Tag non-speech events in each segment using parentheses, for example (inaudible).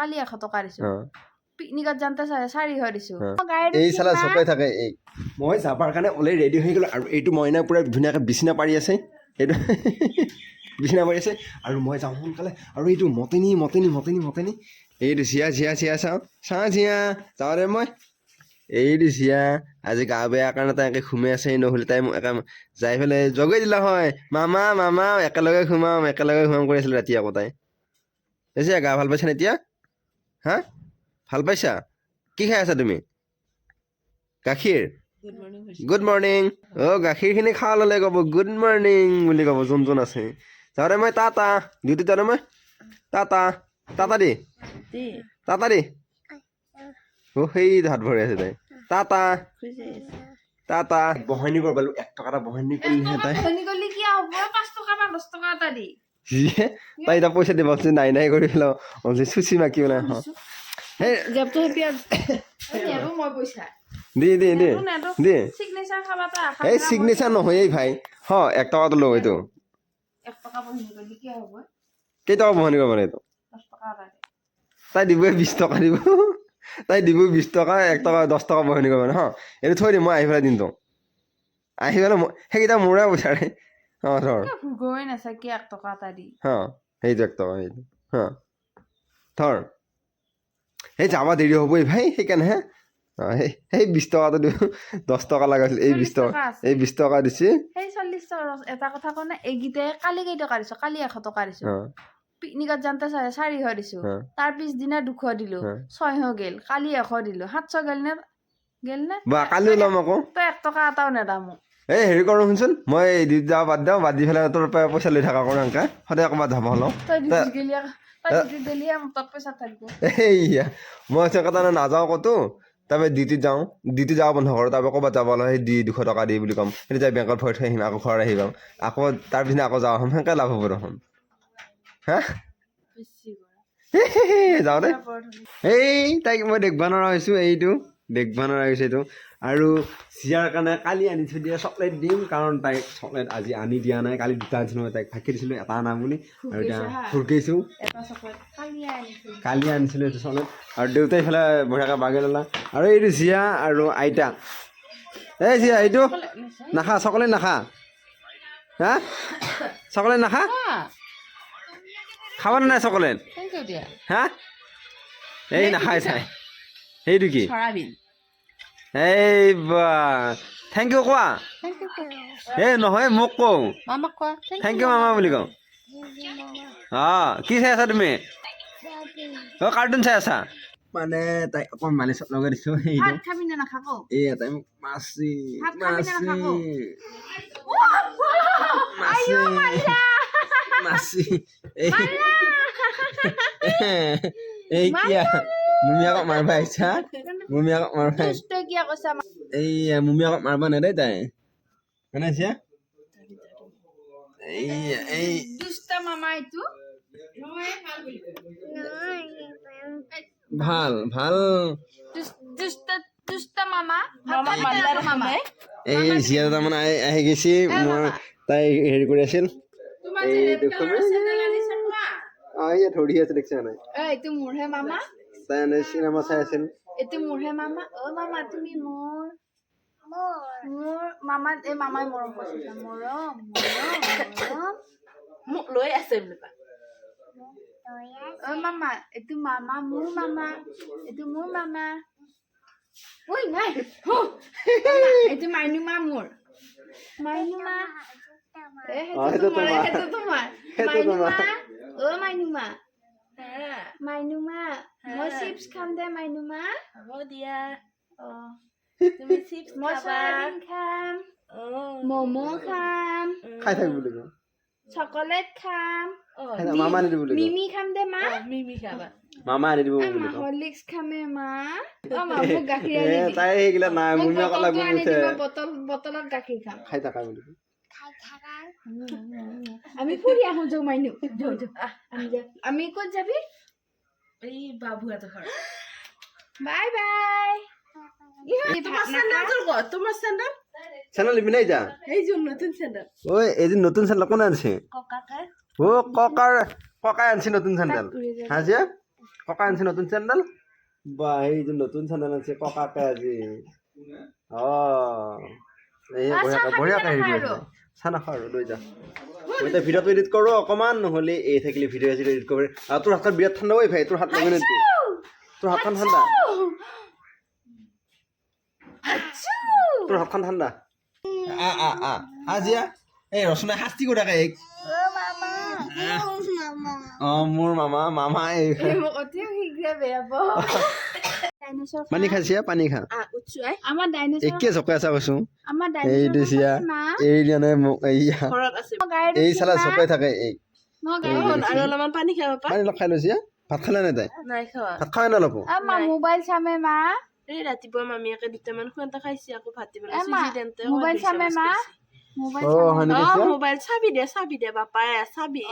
কালি এশ টকা দিছো পিকনিকত যাওঁতে চা- চাৰিশ দিছো। এই চালা না- থাকে এই। মই যাবৰ কাৰণে অলৰেডি ৰেডি হৈ গ'লোঁ আৰু এইটো মইনা পূৰা ধুনীয়াকৈ বিচনা পাৰি আছে। এইটো (laughs) বিচনা পাৰি আছে। আৰু মই যাওঁ সোনকালে। আৰু এইটো মতেনি মতেনি মতেনি মতেনি। এইটো চিয়া চিয়া চিয়া চাওঁ। চাওঁ চিয়া যাওঁ দে মই। এইটো চিয়া আজি গা বেয়া কাৰণে তাই একে ঘুমাই আছে নহ'লে তাই মোক একে যাই পেলাই জগাই দিলা হয়। মামা মামা একেলগে ঘুমাম একেলগে ঘুমাম কৰি আছিলোঁ ৰাতি আকৌ তাই। গা ভালো পাইছানে এতিয়া? হা ভালো পাইছা? কি খাই আছা তুমি? গাখীৰ? গুড মৰ্ণিং অ' গাখীৰখিনি খাব ল'লে ক'ব গুড মৰ্ণিং বুলি ক'ব যোন যোন আছে। যাওঁতে মই টাটা ডিউটিত যাওঁতে মই টাটা। টাটা দি। টাটা দি। অ' সেই হাত ভৰি আছে তাই টাটা। টাটা। বহাইনি কৰিব পাৰিলোঁ এক টকা এটা বহাইনি এক কৰিলেহে টকা তাই কি টকা টকা যিয়ে তাই এতিয়া পইচা দিব ভাবছি নাই নাই হ সেই জেপটো হেপি নেৰো মই পইচা দি দি দি দি। এই চিগনেচাৰ নহয় এই ভাই। হ এক এইটো টকা বহি গলি কি হ'ব? কেইটকা বহনি কৰিব এইটো? টকা তাই দিবই বিছ টকা দিব। তাই দিবই বিছ টকা এক টকা দহ টকা বহনি কৰিব হ। এইটো থৈ দিম মই আহি পেলাই দিম তোক। আহি পেলাই সেইকেইটা মোৰে পইচাৰে অ ধৰ ভূগৰি নাচাকি এক টকা এটা দি হা সেইটো এক টকা সেইটো হা ধৰ সেই যাবা দেৰি হ'বই ভাই সেইকাৰণেহে সেই বিশ টকাটো দিওঁ দহ টকা লগা এই বিশ টকা এই বিশ টকা দিছে সেই চল্লিছ টকা এটা কথা কওঁ এইকেইটাই কালি কেইটকা দিছোঁ কালি এশ টকা দিছোঁ পিকনিকত যাওঁতে চাৰিশ দিছোঁ তাৰ পিছদিনা দুশ দিলো ছয়শ গেল কালি এশ দিলো সাতশ গেল নে গেল নে কালি ওলাম আকৌ তই এক টকা এটাও নেদা মোক এই হেৰি কৰোঁ শুনচোন। মই ডিউটি যাব বাদ দিওঁ বাদ দি পেলাই তোৰ পৰা পইচা লৈ থকা কৰোঁ এনেকৈ সদায় ক'ৰবাত যাব লওঁ তই তা- ডিউটি গেলি আকৌ- তই ডিউটি গেলিহে মোৰ তাত পইচা থাকিব। এইয়া মই কথা নাযাওঁ ক'তো। তাৰপৰা ডিউটিত যাওঁ। ডিউটি যাব বন্ধ কৰোঁ তাৰপৰা ক'ৰবাত যাব লাগে দি দুশ টকা দি বুলি ক'ম। সেইটো যাই বেংকত ভৰাই থৈ আহিম আকৌ ঘৰত আহি পাম। আকৌ তাৰ পিছদিনা আকৌ যাওঁ আহিম সেনেকৈ লাভ হ'ব দেখোন। হা। যাওঁ দে। এই তাইক মই দেখিব নোৱাৰা হৈছোঁ এইটো। দেখিব নোৱাৰা এইটো। আৰু চিয়াৰ কাৰণে কালি আনি থৈ দিয়া চকলেট দিম কাৰণ তাইক চকলেট আজি আনি দিয়া নাই। কালি দুটা আনিছিলোঁ তাইক ফাঁকি দিছিলোঁ এটা আনা বুলি। আৰু এতিয়া ফুৰকেইছে কালি আনিছিলোঁ এইটো চকলেট। আৰু দেউতাই এইফালে বঢ়িয়াকৈ বাগি ল'লা। আৰু এইটো জিয়া আৰু আইতা। এই জিয়া এইটো নাখা চকলেট নাখা। হা? চকলেট নাখা? খাব নাই চকলেট? হা? এই নাখায় চাই সেইটো কি চৰাবিন এই বা থেংক ইউ কোৱা এই নহয় মোক কওঁ থেংক ইউ মামা বুলি কওঁ অঁ কি চাই আছা তুমি অঁ কাৰ্টুন চাই আছা মানে তাই অকণ মালিচত লগাই দিছোঁ এই তাই মোক মাছি মাছি মাছি মাছি এই এই কিয়া মাৰবা আহিছা মুমিয়াকক মাৰবা আহিছা তই কিয় কৈছা এই মাৰবা নেদেই তাই? মানে চিয়া? এই এই দুষ্ট মামা এইটো। ভালো ভালো। দুষ্ট দুষ্ট মামা। মামা মামা। এই জিয়া তাৰমানে আহি- আহি গৈছে। মই তাই হেৰি কৰি আছিল। এই দেখোন। অঁ ইয়াত ধৰি আছে দেখিছা নাই? এইটো মোৰহে মামা। তাই এনে চিনেমা চাই আছিল এইটো মোৰহে মামা অ মামা তুমি মোৰ মোৰ মামা এই মামাই মৰম কৰিছে মৰম মৰম মোক লৈ আছে বুলি কোৱা অ মামা এইটো মামা মোৰ মামা এইটো মোৰ মামা ঐ নাই এইটো মাইনুমা মোৰ মাইনুমা এ, অ, সেইটো তোমাৰ। সেইটো তোমাৰ মাইনুমা তোমাৰ। অ মাইনুমা মাইনুমা মই চিপছ খাম দে মাইনুমা হ'ব দিয়া অ তুমি চিপছ চয়াবিন খাম ম'ম' খাম খাই থাক বুলি কওঁ চকলেট খাম মামা আনি দিব মিমি খাম দে মা মিমি খাবা মামা আনি দিব বুলি হৰলিক্স খামে মা অ মা মোক গাখীৰ আনি দি তাই সেইগিলা নাই মোক মুমিয়াকক লাগব মুঠে বটল বটলত গাখীৰ খাম খাই থাকা বুলি আমি ফুৰি আহো যাওঁ মাইনু আমি ক'ত যাবি এই বাবুহঁতৰ ঘৰ বাই বাই। তোমাৰ চেণ্ডেল চেনেল লিপি নাই যা? নতুন নতুন কোনে আনিছে? ককাকে অ ককাৰ ককাই আনিছে নতুন চেণ্ডেল হাজিয়া ককা আনছে নতুন চেণ্ডেল বা এই যে নতুন চেণ্ডেল আনছে ককাকে আজি। অ এই বঢ়িয়াকে বঢ়িয়াকে হেৰি চাহ নাখাওঁ আৰু লৈ যা। এতিয়া ভিডিঅ'টো এডিট কৰোঁ অকণমান নহ'লে এই থাকিলে ভিডিঅ' এডিট এডিট কৰি আৰু তোৰ হাতখন বিৰাট ঠাণ্ডা ঐ ভাই তোৰ হাত লাগে নেকি তোৰ হাতখন ঠাণ্ডা? তোৰ হাতখন ঠাণ্ডা? আ আ আ। আজিয়া এই ৰচনাই শাস্তি কৰি থাকে এইক অ মোৰ মামা মামা এই (laughs) ডাইনোচৰ পানী খাইছিয়া? পানী খা। আমাৰ ডাইনোচৰ একে চকে আছা কৈছো। আমাৰ এই দিছিয়া এই নাই মই গাড়ীত এই চালা মা। থাকে এই। পানী অলপ খাই লৈছিয়া? ভাত খালে নে তাই নাই ভাত খাই নলপ আ, মোবাইল চামে মা। এই ৰাতিপুৱা মামীয়েকে দুটামান খুন্দা খাইছে আকৌ ভাতি চুজি মোবাইল চামে মা। মোবাইল চাবি দে চাবি দে বাপাই চাবি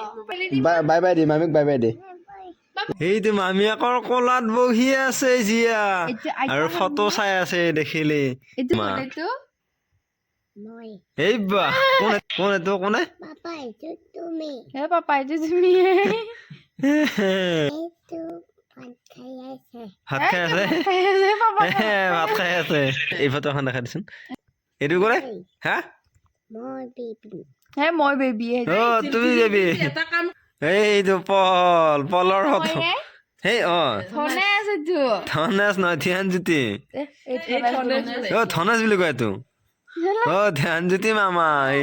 বাই বাই দে মামীক বাই বাই দে। এইটো মামীয়েকৰ কোলাত বহি আছে জিয়া। আৰু ফটো চাই আছে দেখিলি। এইটো মা। এইটো এই বা কোনে কোনে তো কোনে? হে পাপা এইটো তুমি। ভাত খাই আছে। হে পাপা এহে, ভাত (laughs) খাই আছে। এই ফটো এখন দেখাই দেচোন। এইটো কৰে হা? হে মই বেবী অ তুমি যাবি এটা কাম এইটো পল পলৰ হয়নে? সেই অ। ধনেশ নহয় ধ্যানজ্যোতি। অ ধনেশ বুলি কয় এইটো। অ ধ্যানজ্যোতি মামা এই